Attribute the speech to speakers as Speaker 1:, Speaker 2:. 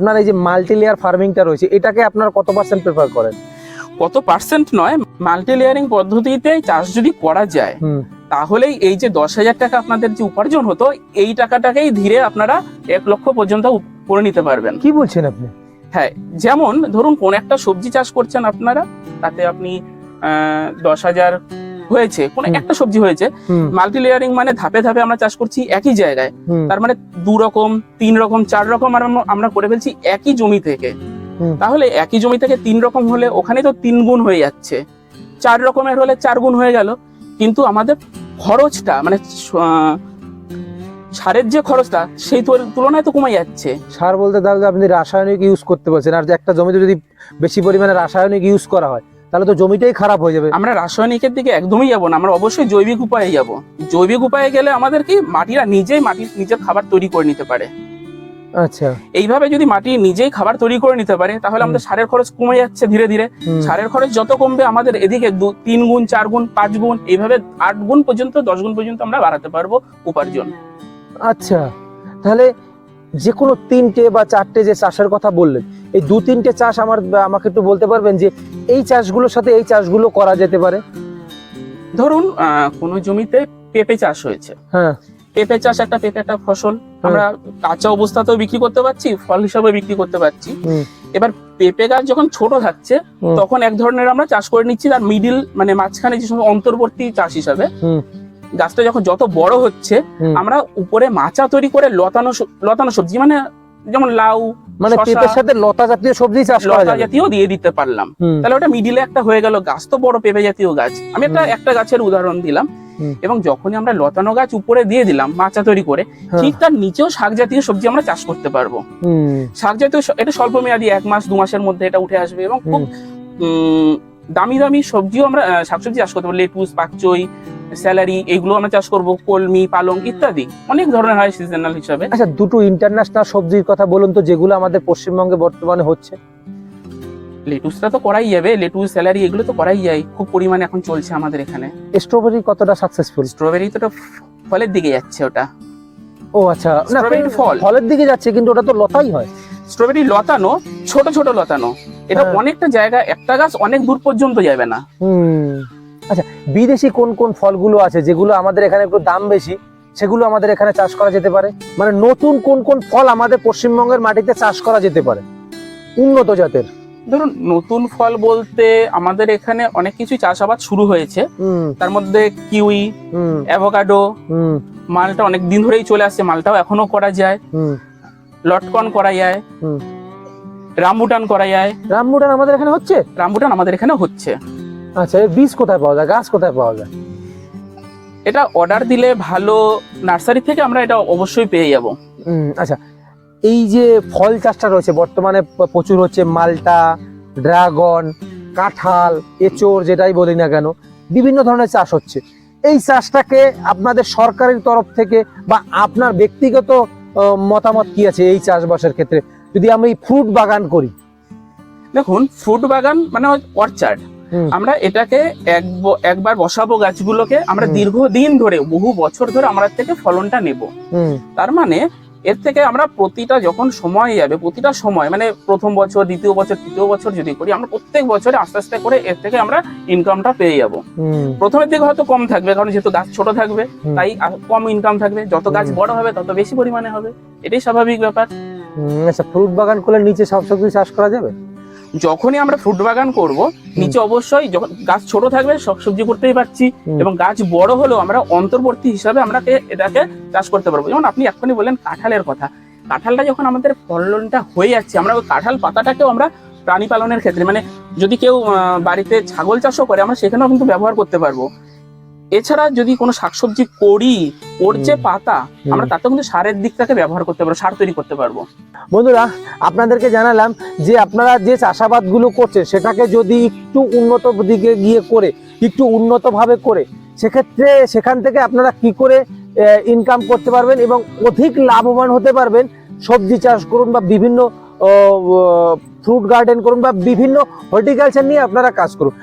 Speaker 1: আপনার এই যে মাল্টি লেয়ার ফার্মিংটা রয়েছে এটাকে আপনার কত পার্সেন্ট প্রেফার করেন?
Speaker 2: কত পার্সেন্ট নয় মাল্টি লেয়ারিং পদ্ধতিতে চাষ যদি করা যায় তাহলেই এই যে দশ হাজার টাকা আপনাদের যে উপার্জন হতো এই টাকাটাকেই ধীরে আপনারা এক লক্ষ পর্যন্ত করে নিতে পারবেন।
Speaker 1: কি বলছেন আপনি?
Speaker 2: হ্যাঁ যেমন ধরুন কোন একটা সবজি চাষ করছেন আপনারা তাতে আপনি আহ, দশ হাজার হয়েছে কোন একটা সবজি হয়েছে মাল্টি লেয়ারিং মানে ধাপে ধাপে আমরা চাষ করছি একই জায়গায়। তার মানে দু রকম তিন রকম চার রকম আমরা- করে ফেলছি একই জমি থেকে। তাহলে একই জমি থেকে তিন রকম হলে ওখানে তো তিন গুণ হয়ে যাচ্ছে। চার রকমের হলে চার গুণ হয়ে গেল। কিন্তু আমাদের খরচটা মানে সারের যে খরচটা সেই তুলনায় তো কমে যাচ্ছে।
Speaker 1: সার বলতে তাহলে আপনি রাসায়নিক ইউজ করতে পারছেন আর একটা জমিতে যদি বেশি পরিমাণে রাসায়নিক ইউজ করা হয় তাহলে তো জমিটাই খারাপ হয়ে যাবে।
Speaker 2: আমরা রাসায়নিকের দিকে একদমই যাব না আমরা অবশ্যই জৈবিক উপায়ে যাব। জৈবিক উপায়ে গেলে আমাদের কি মাটিরা নিজেই মাটির নিজের খাবার তৈরি করে নিতে পারে।
Speaker 1: আচ্ছা।
Speaker 2: এইভাবে যদি মাটি নিজেই খাবার তৈরি করে নিতে পারে তাহলে আমাদের সারের খরচ কমে যাচ্ছে ধীরে ধীরে। সারের খরচ যত কমবে আমাদের এদিকে তিন গুণ চার গুণ পাঁচ গুণ এইভাবে আট গুণ পর্যন্ত দশ গুণ পর্যন্ত আমরা বাড়াতে পারব উপার্জন।
Speaker 1: আচ্ছা। তাহলে যে কোনো তিনটে বা চারটে যে চাষের কথা বললেন এই দু তিনটে চাষ আমার আমাকে একটু বলতে পারবেন যে এই চাষগুলোর সাথে এই চাষগুলো করা যেতে পারে?
Speaker 2: ধরুন কোনো জমিতে পেঁপে চাষ হয়েছে।
Speaker 1: হ্যাঁ।
Speaker 2: পেঁপে চাষ একটা পেঁপে একটা ফসল আমরা কাঁচা অবস্থাতেও বিক্রি করতে পারছি ফল হিসাবে বিক্রি করতে পারছি। এবার পেঁপে গাছ যখন ছোট থাকছে তখন এক ধরনের আমরা চাষ করে নিচ্ছি তার মিডিল মানে মাঝখানে যে সময় অন্তর্বর্তী চাষ হিসাবে। গাছটা যখন যত বড় হচ্ছে আমরা উপরে মাচা তৈরি করে লতানো লতানো সবজি মানে যেমন লাউ
Speaker 1: মানে পেঁপের সাথে লতা জাতীয় সবজি চাষ করা
Speaker 2: লতা জাতীয় দিয়ে দিতে পারলাম। তাহলে ওটা মিডিলে একটা হয়ে গেল গাছ তো বড় পেঁপে জাতীয় গাছ। আমি একটা একটা গাছের উদাহরণ দিলাম। এবং যখনই আমরা লতানো গাছ উপরে দিয়ে দিলাম মাচা তৈরি করে
Speaker 1: হ্যাঁ,
Speaker 2: ঠিক তার নিচেও শাক জাতীয় সবজি আমরা চাষ করতে পারব। শাক জাতীয় এটা স্বল্প মেয়াদি এক মাস দু মাসের মধ্যে এটা উঠে আসবে এবং খুব উম, দামি দামি সবজিও আমরা শাকসবজি চাষ করতে পারব। লেটুস পাকচই স্যালারি এগুলো আমরা চাষ করব কলমি পালং ইত্যাদি। অনেক ধরনের হয় সিজনাল হিসাবে।
Speaker 1: আচ্ছা দুটো ইন্টারন্যাশনাল সবজির কথা বলুন তো যেগুলো আমাদের পশ্চিমবঙ্গে বর্তমানে হচ্ছে।
Speaker 2: লেটুসটা তো করাই যাবে লেটুস স্যালারি এগুলো তো করাই যায়। খুব পরিমাণে এখন চলছে আমাদের এখানে।
Speaker 1: স্ট্রবেরি কতটা সাকসেসফুল
Speaker 2: স্ট্রবেরি তো ফলের দিকে যাচ্ছে ওটা।
Speaker 1: ও আচ্ছা। না
Speaker 2: ফল।
Speaker 1: ফলের দিকে যাচ্ছে কিন্তু ওটা তো লতাই হয়।
Speaker 2: স্ট্রবেরি লতানো ছোট ছোট লতানো। এটা
Speaker 1: হ্যাঁ।
Speaker 2: অনেকটা জায়গা একটা গাছ অনেক দূর পর্যন্ত যাবে না।
Speaker 1: হুম। আচ্ছা বিদেশি কোন কোন ফলগুলো আছে যেগুলো আমাদের এখানে একটু দাম বেশি সেগুলো আমাদের এখানে চাষ করা যেতে পারে? মানে নতুন কোন কোন ফল আমাদের পশ্চিমবঙ্গের মাটিতে চাষ করা যেতে পারে? উন্নত জাতের।
Speaker 2: ধরুন নতুন ফল বলতে আমাদের এখানে অনেক কিছু চাষাবাদ শুরু হয়েছে। তার মধ্যে কিউই অ্যাভোকাডো
Speaker 1: হুম।
Speaker 2: মালটা অনেক দিন ধরেই চলে আসছে মালটাও এখনও করা যায়। লটকন করা যায়। রামবুটান করা যায়।
Speaker 1: রামবুটান আমাদের এখানে হচ্ছে?
Speaker 2: রামবুটান আমাদের এখানে হচ্ছে।
Speaker 1: আচ্ছা এর বীজ কোথায় পাওয়া যায়? গাছ কোথায় পাওয়া যায়?
Speaker 2: এটা অর্ডার দিলে ভালো নার্সারি থেকে আমরা এটা অবশ্যই পেয়ে যাব।
Speaker 1: আচ্ছা এই যে ফল চাষটা রয়েছে বর্তমানে প্রচুর হচ্ছে মালটা ড্রাগন কাঁঠাল এচোর যেটাই বলি না কেন বিভিন্ন ধরনের চাষ হচ্ছে। এই চাষটাকে আপনাদের সরকারের তরফ থেকে বা আপনার ব্যক্তিগত মতামত কি আছে এই চাষবাসের ক্ষেত্রে? যদি আমি ফ্রুট বাগান করি।
Speaker 2: দেখুন ফ্রুট বাগান মানে অর্চার্ড। আমরা এটাকে এক একবার বসাবো গাছগুলোকে আমরা দীর্ঘদিন ধরে বহু বছর ধরে আমরা থেকে ফলনটা নেব। তার মানে এর থেকে আমরা প্রতিটা যখন সময় যাবে প্রতিটা সময় মানে প্রথম বছর দ্বিতীয় বছর তৃতীয় বছর যদি করি আমরা প্রত্যেক বছরে আস্তে আস্তে করে এর থেকে আমরা ইনকামটা পেয়ে যাব। প্রথমের দিকে হয়তো কম থাকবে কারণ যেহেতু গাছ ছোট থাকবে তাই কম ইনকাম থাকবে যত গাছ বড় হবে তত বেশি পরিমাণে হবে। এটাই স্বাভাবিক ব্যাপার।
Speaker 1: আচ্ছা ফ্রুট বাগান করলে নিচে সব সবজি চাষ করা যাবে?
Speaker 2: যখনই আমরা ফ্রুট বাগান করব নিচে অবশ্যই যখন গাছ ছোট থাকবে সব সবজি করতেই পারছি এবং গাছ বড় হলেও আমরা অন্তর্বর্তী হিসাবে আমরা এটাকে চাষ করতে পারব। যেমন আপনি এক্ষুনি বললেন কাঁঠালের কথা। কাঁঠালটা যখন আমাদের ফলনটা হয়ে যাচ্ছে আমরা ওই কাঁঠাল পাতাটাকেও আমরা প্রাণী পালনের ক্ষেত্রে মানে যদি কেউ বাড়িতে ছাগল চাষও করে আমরা সেখানেও কিন্তু ব্যবহার করতে পারব। এছাড়া যদি কোনো শাকসবজি করি ওর যে পাতা আমরা তাতে কিন্তু সারের দিকটাকে ব্যবহার করতে পারব সার তৈরি করতে পারব।
Speaker 1: বন্ধুরা আপনাদেরকে জানালাম যে আপনারা যে চাষাবাদগুলো করছেন সেটাকে যদি একটু উন্নত দিকে গিয়ে করে একটু উন্নতভাবে করে সেক্ষেত্রে সেখান থেকে আপনারা কি করে ইনকাম করতে পারবেন এবং অধিক লাভবান হতে পারবেন? সবজি চাষ করুন বা বিভিন্ন ফ্রুট গার্ডেন করুন বা বিভিন্ন হর্টিকালচার নিয়ে আপনারা কাজ করুন।